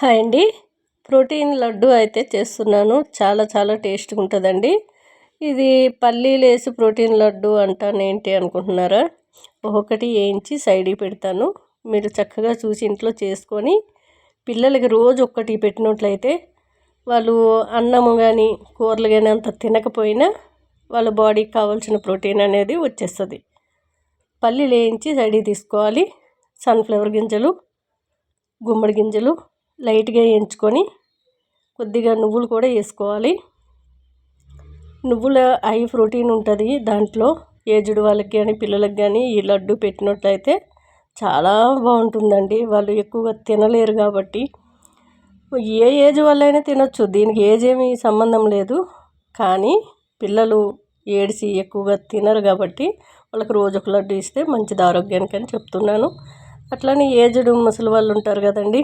Hi అండి. Protein laddu అయితే చేస్తున్నాను. చాలా చాలా టేస్ట్గా ఉంటుందండి. ఇది పల్లీలు వేసి ప్రోటీన్ లడ్డు అంటాను ఏంటి అనుకుంటున్నారా? ఒకటి వేయించి సైడ్కి పెడతాను. మీరు చక్కగా చూసి ఇంట్లో చేసుకొని పిల్లలకి రోజు ఒక్కటి పెట్టినట్లయితే వాళ్ళు అన్నము కానీ కూరలు కానీ అంత తినకపోయినా వాళ్ళ బాడీకి కావాల్సిన ప్రోటీన్ అనేది వచ్చేస్తుంది. పల్లీలు వేయించి సైడ్కి తీసుకోవాలి. సన్ఫ్లవర్ గింజలు గుమ్మడి గింజలు లైట్గా ఎంచుకొని కొద్దిగా నువ్వులు కూడా వేసుకోవాలి. నువ్వుల హై ప్రోటీన్ ఉంటుంది దాంట్లో. ఏజ్డ్ వాళ్ళకి కానీ పిల్లలకి కానీ ఈ లడ్డు పెట్టినట్లయితే చాలా బాగుంటుందండి. వాళ్ళు ఎక్కువగా తినలేరు కాబట్టి. ఏ ఏజ్ వాళ్ళైనా తినొచ్చు. దీనికి ఏజ్ ఏమీ సంబంధం లేదు. కానీ పిల్లలు ఏడిసి ఎక్కువగా తినరు కాబట్టి వాళ్ళకి రోజు ఒక లడ్డు ఇస్తే మంచిది ఆరోగ్యానికి అని చెప్తున్నాను. అట్లానే ఏజ్డ్ ముసలి వాళ్ళు ఉంటారు కదండి.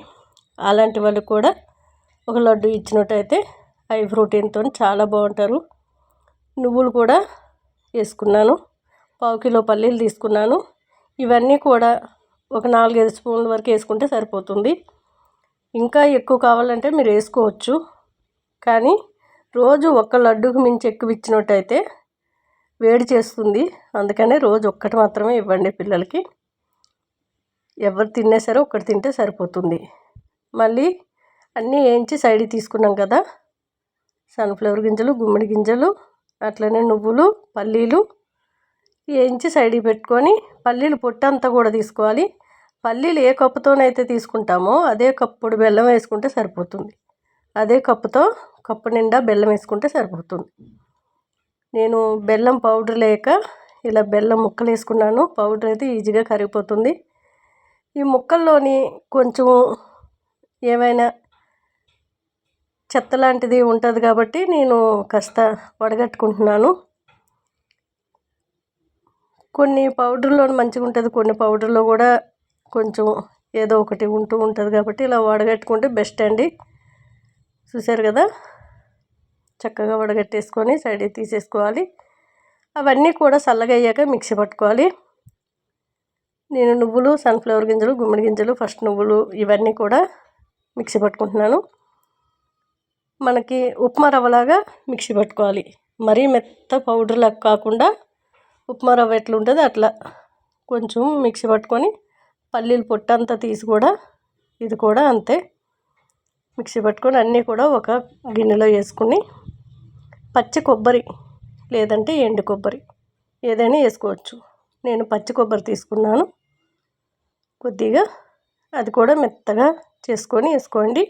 అలాంటి వాళ్ళకి కూడా ఒక లడ్డు ఇచ్చినట్టయితే హై ప్రోటీన్తో చాలా బాగుంటారు. నువ్వులు కూడా వేసుకున్నాను. పావు కిలో పల్లీలు తీసుకున్నాను. ఇవన్నీ కూడా ఒక నాలుగైదు స్పూన్ల వరకు వేసుకుంటే సరిపోతుంది. ఇంకా ఎక్కువ కావాలంటే మీరు వేసుకోవచ్చు. కానీ రోజు ఒక్క లడ్డుకు మించి ఎక్కువ ఇచ్చినట్టయితే వేడి చేస్తుంది. అందుకనే రోజు ఒక్కటి మాత్రమే ఇవ్వండి పిల్లలకి. ఎవరు తిన్నా సరే ఒక్కటి తింటే సరిపోతుంది. మళ్ళీ అన్నీ వేయించి సైడ్ తీసుకున్నాం కదా. సన్ఫ్లవర్ గింజలు గుమ్మడి గింజలు అట్లనే నువ్వులు పల్లీలు వేయించి సైడ్ పెట్టుకొని పల్లీలు పొట్టంతా కూడా తీసుకోవాలి. పల్లీలు ఏ కప్పుతోనైతే తీసుకుంటామో అదే కప్పుడు బెల్లం వేసుకుంటే సరిపోతుంది. అదే కప్పుతో కప్పు నిండా బెల్లం వేసుకుంటే సరిపోతుంది. నేను బెల్లం పౌడర్ లేక ఇలా బెల్లం ముక్కలు వేసుకున్నాను. పౌడర్ అయితే ఈజీగా కరిగిపోతుంది. ఈ ముక్కల్లోని కొంచెం ఏమైనా చెత్త లాంటిది ఉంటుంది కాబట్టి నేను కాస్త వడగట్టుకుంటున్నాను. కొన్ని పౌడర్లో మంచిగా ఉంటుంది కొన్ని పౌడర్లో కూడా కొంచెం ఏదో ఒకటి ఉంటూ ఉంటుంది కాబట్టి ఇలా వడగట్టుకుంటే బెస్ట్ అండి. చూసారు కదా? చక్కగా వడగట్టేసుకొని సైడ్ తీసేసుకోవాలి. అవన్నీ కూడా చల్లగా అయ్యాక మిక్సీ పట్టుకోవాలి. నేను నువ్వులు సన్ఫ్లవర్ గింజలు గుమ్మడి గింజలు ఫస్ట్ నువ్వులు ఇవన్నీ కూడా మిక్సీ పట్టుకుంటున్నాను. మనకి ఉప్మా రవ్వలాగా మిక్సీ పట్టుకోవాలి. మరీ మెత్త పౌడర్ లాగా కాకుండా ఉప్మా రవ్వ ఎట్లా ఉంటుంది అట్లా కొంచెం మిక్సీ పట్టుకొని పల్లీలు పొట్టంతా తీసి కూడా ఇది కూడా అంతే మిక్సీ పట్టుకొని అన్నీ కూడా ఒక గిన్నెలో వేసుకుని పచ్చి కొబ్బరి లేదంటే ఎండు కొబ్బరి ఏదైనా వేసుకోవచ్చు. నేను పచ్చి కొబ్బరి తీసుకున్నాను. కొద్దిగా అది కూడా మెత్తగా చేసుకొని వేసుకోండి.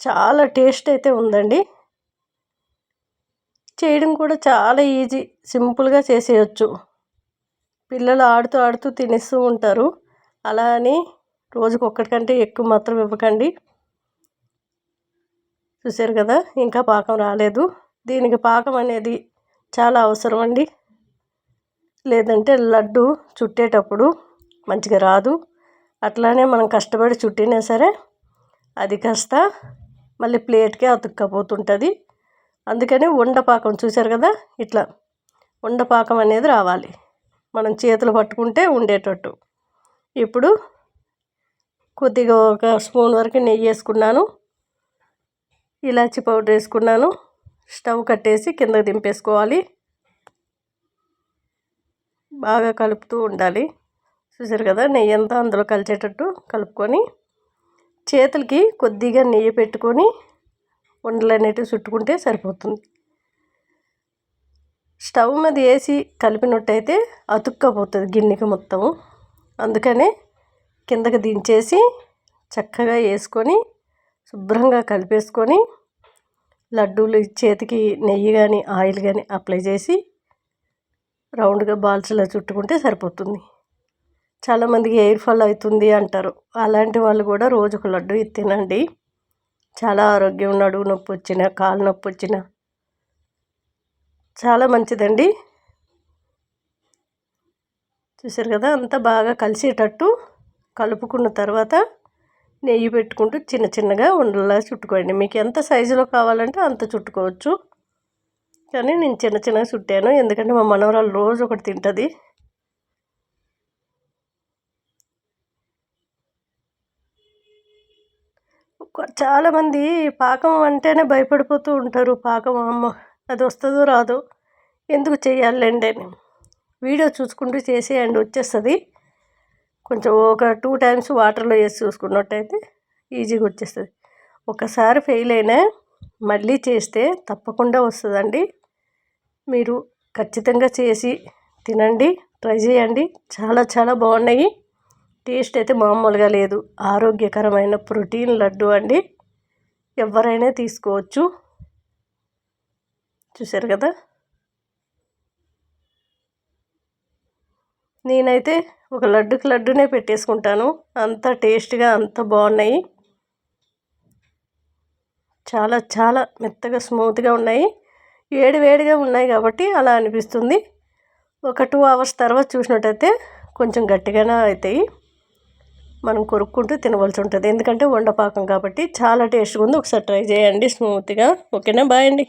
చాలా టేస్ట్ అయితే ఉందండి. చేయడం కూడా చాలా ఈజీ సింపుల్గా చేసేయచ్చు. పిల్లలు ఆడుతూ ఆడుతూ తినేస్తూ ఉంటారు. అలా అని రోజుకి ఒక్కటికంటే ఎక్కువ మాత్రం ఇవ్వకండి. చూసారు కదా ఇంకా పాకం రాలేదు. దీనికి పాకం అనేది చాలా అవసరం అండి. లేదంటే లడ్డు చుట్టేటప్పుడు మంచిగా రాదు. అట్లానే మనం కష్టపడి చుట్టినా సరే అది కాస్త మళ్ళీ ప్లేట్కే అతుక్కపోతుంటుంది. అందుకని ఉండపాకం చూశారు కదా? ఇట్లా ఉండపాకం అనేది రావాలి. మనం చేతులు పట్టుకుంటే ఉండేటట్టు. ఇప్పుడు కొద్దిగా ఒక స్పూన్ వరకు నెయ్యి వేసుకున్నాను. ఇలాచి పౌడర్ వేసుకున్నాను. స్టవ్ కట్టేసి కిందకి దింపేసుకోవాలి. బాగా కలుపుతూ ఉండాలి. చూసారు కదా నెయ్యి అంతా అందులో కలిసేటట్టు కలుపుకొని చేతులకి కొద్దిగా నెయ్యి పెట్టుకొని ఉండలు అనేటివి చుట్టుకుంటే సరిపోతుంది. స్టవ్ మీద వేసి కలిపినట్టయితే అతుక్కపోతుంది గిన్నెకి మొత్తం. అందుకనే కిందకి దించేసి చక్కగా వేసుకొని శుభ్రంగా కలిపేసుకొని లడ్డూలు చేతికి నెయ్యి కానీ ఆయిల్ కానీ అప్లై చేసి రౌండ్గా బాల్స్లో చుట్టుకుంటే సరిపోతుంది. చాలామందికి ఎయిర్ ఫాల్ అవుతుంది అంటారు. అలాంటి వాళ్ళు కూడా రోజు ఒక లడ్డు తినండి చాలా ఆరోగ్యం నడువు నొప్పి వచ్చిన కాలు నొప్పి వచ్చిన చాలా మంచిదండి. చూసారు కదా అంతా బాగా కలిసేటట్టు కలుపుకున్న తర్వాత నెయ్యి పెట్టుకుంటూ చిన్న చిన్నగా ఉండలా చుట్టుకోండి. మీకు ఎంత సైజులో కావాలంటే అంత చుట్టుకోవచ్చు. కానీ నేను చిన్న చిన్నగా చుట్టాను. ఎందుకంటే మా మనవరాలు రోజు ఒకటి తింటుంది. చాలామంది పాకం అంటేనే భయపడిపోతూ ఉంటారు. పాకం అమ్మ అది వస్తుందో రాదో ఎందుకు చేయాలండి అని. వీడియో చూసుకుంటూ చేసేయండి వచ్చేస్తుంది. కొంచెం ఒక టూ టైమ్స్ వాటర్లో వేసి చూసుకున్నట్టయితే ఈజీగా వచ్చేస్తుంది. ఒకసారి ఫెయిల్ అయినా మళ్ళీ చేస్తే తప్పకుండా వస్తుందండి. మీరు ఖచ్చితంగా చేసి తినండి ట్రై చేయండి. చాలా చాలా బాగున్నాయి. టేస్ట్ అయితే మామూలుగా లేదు. ఆరోగ్యకరమైన ప్రోటీన్ లడ్డు అండి. ఎవరైనా తీసుకోవచ్చు. చూసారు కదా? నేనైతే ఒక లడ్డుకి లడ్డునే పెట్టేసుకుంటాను. అంత టేస్ట్గా అంత బాగున్నాయి. చాలా చాలా మెత్తగా స్మూత్గా ఉన్నాయి. వేడి వేడిగా ఉన్నాయి కాబట్టి అలా అనిపిస్తుంది. ఒక టూ అవర్స్ తర్వాత చూసినట్టయితే కొంచెం గట్టిగానే అవుతాయి. మనం కొరుక్కుంటూ తినవలసి ఉంటుంది. ఎందుకంటే వండపాకం కాబట్టి చాలా టేస్ట్గా ఉంది. ఒకసారి ట్రై చేయండి స్మూత్గా. ఓకేనా? బాయ్ అండి.